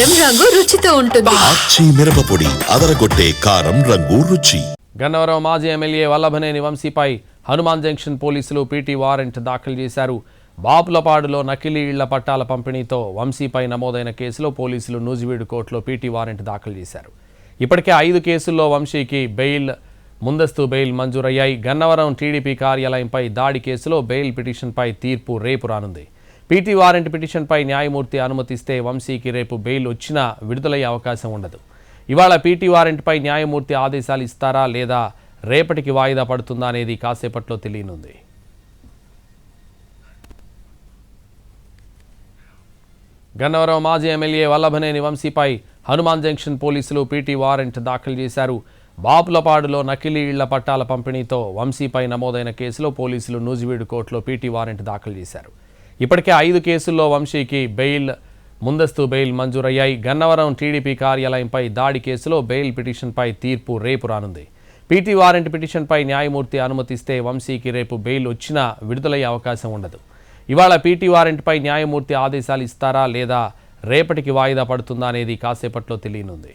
కారం రంగు రుచితో ఉంటుంది. మిరపపొడి అదరగొట్టే కారం రంగు రుచి. గన్నవరం మాజీ ఎమ్మెల్యే వల్లభనేని వంశీపై హనుమాన్ జంక్షన్ పోలీసులు పీటీ వారెంట్ దాఖలు చేశారు. బాపులపాడులో నకిలీ ఇళ్ళ పట్టాల పంపిణీతో వంశీపై నమోదైన కేసులో పోలీసులు నూజివీడు కోర్టులో పీటీ వారెంట్ దాఖలు చేశారు. ఇప్పటికే ఐదు కేసుల్లో వంశీకి బెయిల్ ముందస్తు బెయిల్ మంజూరయ్యాయి. గన్నవరం టీడీపీ కార్యాలయంపై దాడి కేసులో బెయిల్ పిటిషన్పై తీర్పు రేపు రానుంది. పీటీ వారెంట్ పిటిషన్పై న్యాయమూర్తి అనుమతిస్తే వంశీకి రేపు బెయిల్ వచ్చినా విడుదలయ్యే అవకాశం ఉండదు. ఇవాళ పీటీ వారెంట్పై న్యాయమూర్తి ఆదేశాలు ఇస్తారా లేదా రేపటికి వాయిదా పడుతుందా అనేది కాసేపట్లో తెలియనుంది. గన్నవరం మాజీ ఎమ్మెల్యే వల్లభనేని వంశీపై హనుమాన్ జంక్షన్ పోలీసులు పీటీ వారెంట్ దాఖలు చేశారు. బాపులపాడులో నకిలీ ఇళ్ళ పట్టాల పంపిణీతో వంశీపై నమోదైన కేసులో పోలీసులు నూజివీడు కోర్టులో పీటీ వారెంట్ దాఖలు చేశారు. ఇప్పటికే ఐదు కేసుల్లో వంశీకి బెయిల్ ముందస్తు బెయిల్ మంజూరయ్యాయి. గన్నవరం టీడీపీ కార్యాలయంపై దాడి కేసులో బెయిల్ పిటిషన్పై తీర్పు రేపు రానుంది. పీటీ వారెంట్ పిటిషన్పై న్యాయమూర్తి అనుమతిస్తే వంశీకి రేపు బెయిల్ వచ్చినా విడుదలయ్యే అవకాశం ఉండదు. ఇవాళ పీటీ వారెంట్పై న్యాయమూర్తి ఆదేశాలు ఇస్తారా లేదా రేపటికి వాయిదా పడుతుందా అనేది కాసేపట్లో తెలియనుంది.